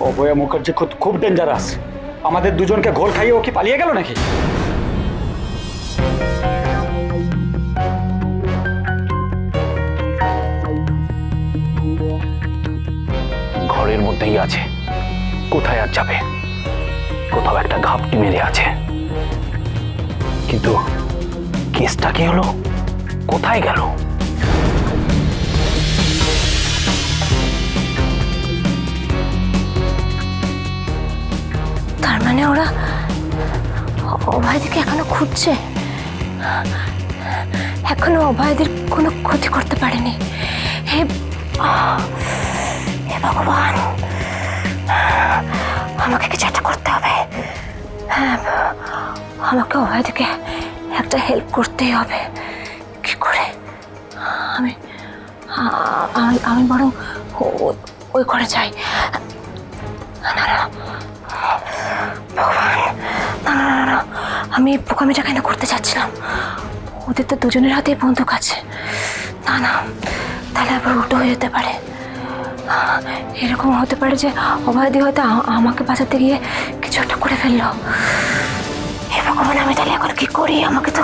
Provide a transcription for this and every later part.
অভয়া মুখার্জি খুব খুব ডেঞ্জারাস আমাদের দুজনকে ঘোল খাইয়ে ও কি পালিয়ে গেল নাকি? ঘরের মধ্যেই আছে। কোথায় আর যাবে? কোথাও একটা ঘাপটি মেরে আছে। কিন্তু কেসটা কি হলো? কোথায় গেল? তার মানে ওরা অভয়দিকে এখনও খুঁজছে? এখনও অভয়দের কোনো ক্ষতি করতে পারেনি। হে হে ভগবান, আমাকে কিছু একটা করতে হবে? হ্যাঁ আমাকে অভয়দিকে একটা হেল্প করতেই হবে। কি করে? আমি আমি আমি বরং ওই ঘরে যাই। না না ভগবান। না না না না আমি এই বোকামিটা কেন করতে চাচ্ছিলাম ওদের তো দুজনের হাতেই বন্দুক আছে। না না, তাহলে আবার উল্টো হয়ে যেতে পারে। এরকম হতে পারে যে অভয়দি হয়তো আমাকে বাঁচাতে গিয়ে কিছু একটা করে ফেলল। হে ভগবান, আমি তাহলে এখন কি করি? আমাকে তো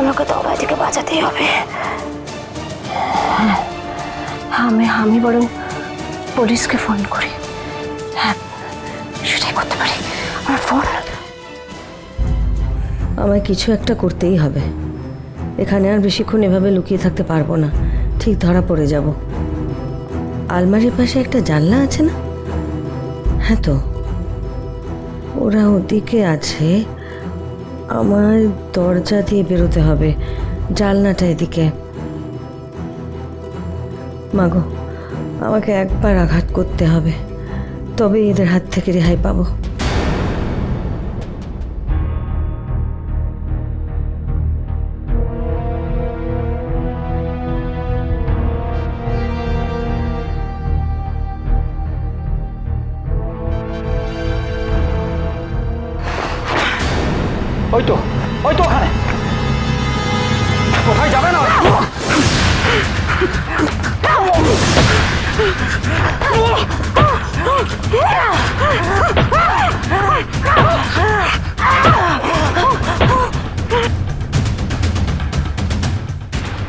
আমাকে তো অভয়দিকে বাঁচাতেই হবে। হ্যাঁ আমি আমি বরং পুলিশকে ফোন করি। হ্যাঁ সেটাই করতে পারি। আমায় কিছু একটা করতেই হবে। এখানে আর বেশিক্ষণ এভাবে লুকিয়ে থাকতে পারব না। ঠিক ধরা পড়ে যাব। আলমারির পাশে একটা জানলা আছে না? হ্যাঁ তো। ওরা ওদিকে আছে। আমার দরজা দিয়ে বেরোতে হবে। জানলাটা এদিকে। মাগো, আমাকে একবার আঘাত করতে হবে। তবে এদের হাত থেকে রেহাই পাবো।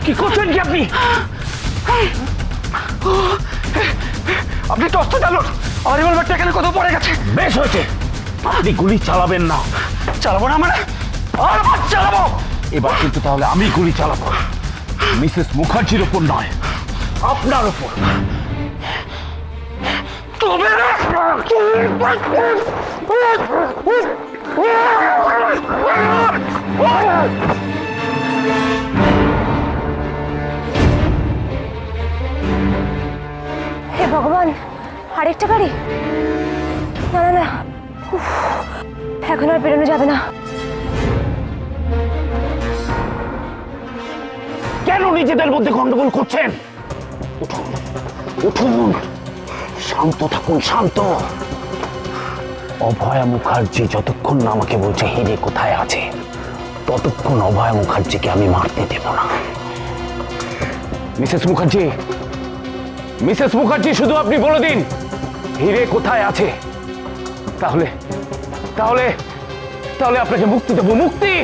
কি করছেন কি আপনি? আপনি টসটা চালুন। আমার রিভলভারটা এখানে কোথাও পড়ে গেছে। বেশ হয়েছে। আপনি গুলি চালাবেন না। চালাবো না মানে? আর চালাবো। এবার কিন্তু তাহলে আমি গুলি চালাবো। মিসেস মুখার্জির ওপর নয় আপনার ওপর। হে ভগবান আরেকটা গাড়ি? না না না। উফ, এখন আর বেরোনো যাবে না। কেন নিজেদের মধ্যে গন্ডগোল করছেন? উঠুন উঠুন। শান্ত থাকুন শান্ত। অভয়া মুখার্জি যতক্ষণ না আমাকে বলছে হিরে কোথায় আছে ততক্ষণ অভয়া মুখার্জিকে আমি মারতে দেব না। মিসেস মুখার্জি মিসেস মুখার্জি শুধু আপনি বলে দিন হিরে কোথায় আছে? তাহলে তাহলে তাহলে আপনাকে মুক্তি দেবো মুক্তি!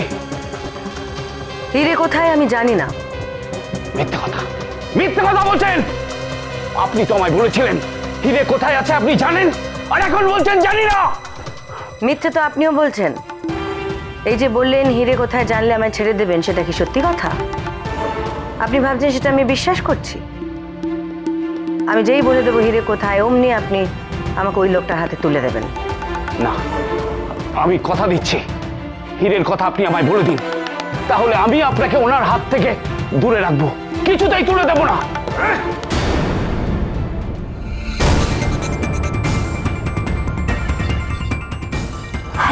হিরে কোথায় আমি জানি না। মিথ্যে কথা। মিথ্যে কথা বলছেন! আপনি তো আমায় বলেছিলেন। হিরে কোথায় আছে আপনি জানেন? আর এখন বলছেন জানি না। মিথ্যে তো আপনিও বলছেন। এই যে বললেন হিরে কোথায় জানলে আমায় ছেড়ে দেবেন সেটা কি সত্যি কথা? আপনি ভাবছেন সেটা আমি বিশ্বাস করছি। আমি যেই বলে দেবো হিরে কোথায় অমনি আপনি আমাকে ওই লোকটার হাতে তুলে দেবেন। না আমি কথা দিচ্ছি। হীরের কথা আপনি আমায় বলে দিন। তাহলে আমি আপনাকে ওনার হাত থেকে দূরে রাখব। কিছুতেই তুলে দেব না।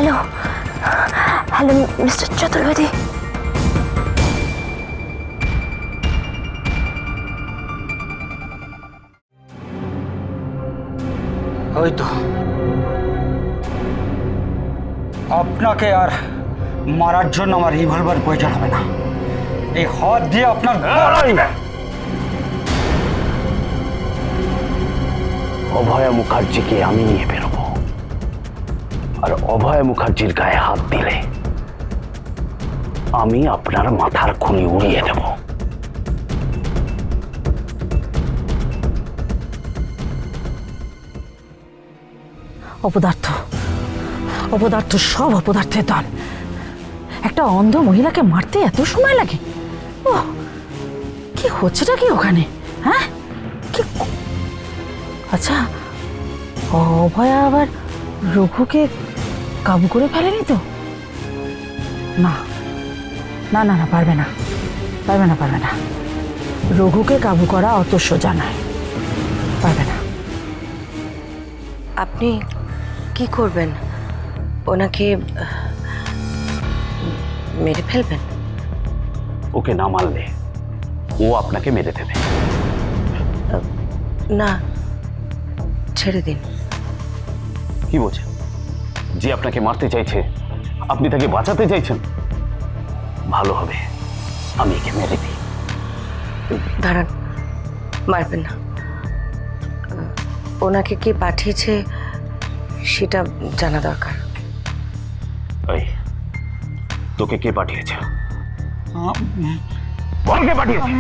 হ্যালো হ্যালো মিস্টার চতুর্বেদী ওই তো আপনাকে আর মারার জন্য আমার রিভলভার প্রয়োজন হবে না এই হাত দিয়ে আপনার গলায়- অভয়া মুখার্জিকে আমি নিয়ে বেরোবো আর অভয় মুখার্জির গায়ে হাত দিলে আমি আপনার মাথার খুনি উড়িয়ে দেব। অপদার্থ অপদার্থ সব অপদার্থের দল। একটা অন্ধ মহিলাকে মারতে এত সময় লাগে? ও কি হচ্ছেটা কি ওখানে? হ্যাঁ? কি আচ্ছা অভয়া আবার রঘুকে কাবু করে ফেলেনি তো? না না না না পারবে না পারবে না পারবে না। রঘুকে কাবু করা অত সোজা নয় পারবে না। আপনি কি করবেন? ওনাকে মেরে ফেলবেন? ওকে না মারলে ও আপনাকে মেরে দেবে। না ছেড়ে দিন। কি বলছেন? যে আপনাকে মারতে চাইছে আপনি তাকে বাঁচাতে চাইছেন ভালো হবে। আমি একে মেরে দিই। দাঁড়ান মারবেন না। ওনাকে কে পাঠিয়েছে সেটা জানা দরকার। ওই তোকে কে পাঠিয়েছে? বল কে পাঠিয়েছে?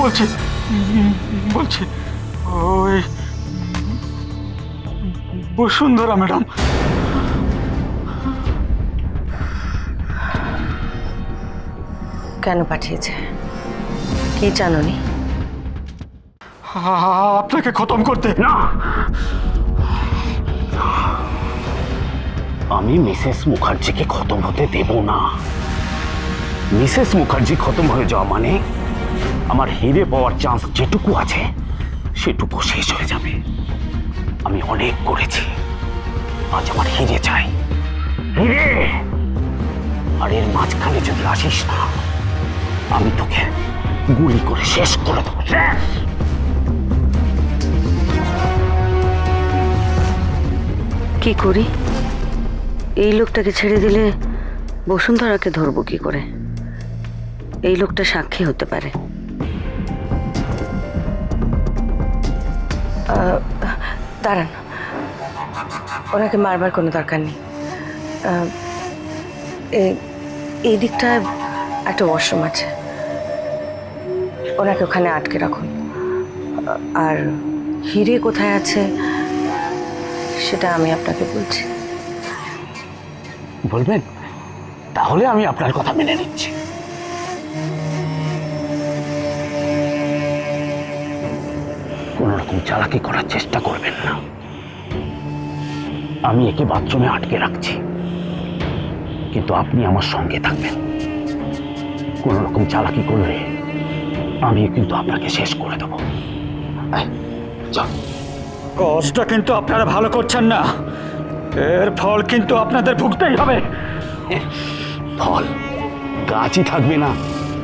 বলছি বলছি ওই বসুন্ধরা ম্যাডাম। কেন পাঠিয়েছে? কি জানুনি আপনাকে খতম করতে না! আমি মিসেস মুখার্জিকে খতম হতে দেব না। মিসেস মুখার্জি খতম হয়ে যাওয়া মানে আমার হিরে পাওয়ার চান্স যেটুকু আছে সেটুকু শেষ হয়ে যাবে। আমি অনেক করেছি। আজ আমার হিরে চাই। হিরে! আর এর মাঝখানে যদি আসিস না আমি তোকে গুলি করে শেষ করে দেবো। শেষ! কি করি? এই লোকটাকে ছেড়ে দিলে বসুন্ধরাকে ধরবো কি করে? এই লোকটা সাক্ষী হতে পারে। দাঁড়ান। ওনাকে মারবার কোনো দরকার নেই। এই- দিকটায় একটা ওয়াশরুম আছে। ওনাকে ওখানে আটকে রাখুন। আর হিরে কোথায় আছে, সেটা আমি আপনাকে বলছি। বলবেন? তাহলে আমি আপনার কথা মেনে নিচ্ছি। কোন রকম চালাকি করার চেষ্টা করবেন না। আমি একে বাথরুমে আটকে রাখছি। কিন্তু আপনি আমার সঙ্গে থাকবেন। কোন রকম চালাকি করলে আমি কিন্তু আপনাকে শেষ করে দেবো। আয়, চল কাজটা কিন্তু আপনারা ভালো করছেন না। এর ফল কিন্তু আপনাদের ভুগতেই হবে। ফল? গাছই থাকবে না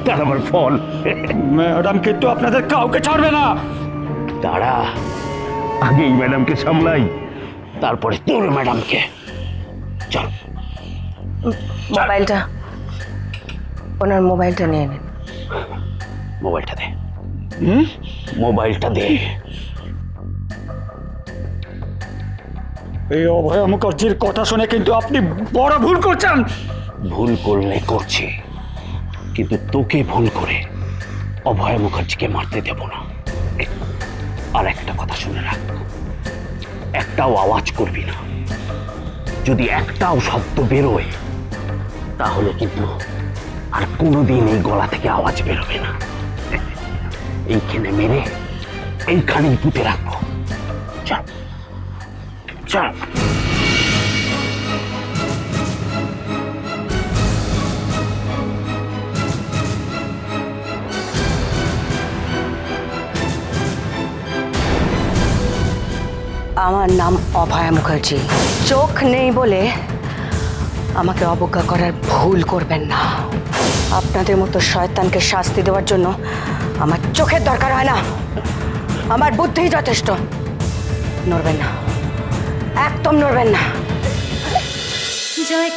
তার আমার ফল। ম্যাডাম কিন্তু আপনাদের কাউকে ছাড়বে না। দাঁড়া আগে এই ম্যাডামকে সামলাই তারপরে তোর ম্যাডামকে। চল। মোবাইলটা ওনার মোবাইলটা নিয়ে নিন। মোবাইলটা দে। মোবাইলটা দে। এই অভয় মুখার্জির কথা শুনে কিন্তু আপনি বড় ভুল করছেন। ভুল করলে করছি কিন্তু তোকে ভুল করে অভয় মুখার্জিকে মারতে দেব না। আর একটা কথা শুনে রাখ একটাও আওয়াজ করবি না। যদি একটাও শব্দ বেরোয় তাহলে কিন্তু আর কোনোদিন এই গলা থেকে আওয়াজ বেরোবে না। এইখানে মেরে এইখানেই পুঁতে রাখব। চল। চল। আমার নাম অভয়া মুখার্জি। চোখ নেই বলে আমাকে অবজ্ঞা করার ভুল করবেন না। আপনাদের মতো শয়তানকে শাস্তি দেওয়ার জন্য আমার চোখের দরকার হয় না। আমার বুদ্ধি যথেষ্ট। নড়বেন না। একদম নড়বেন না। জয়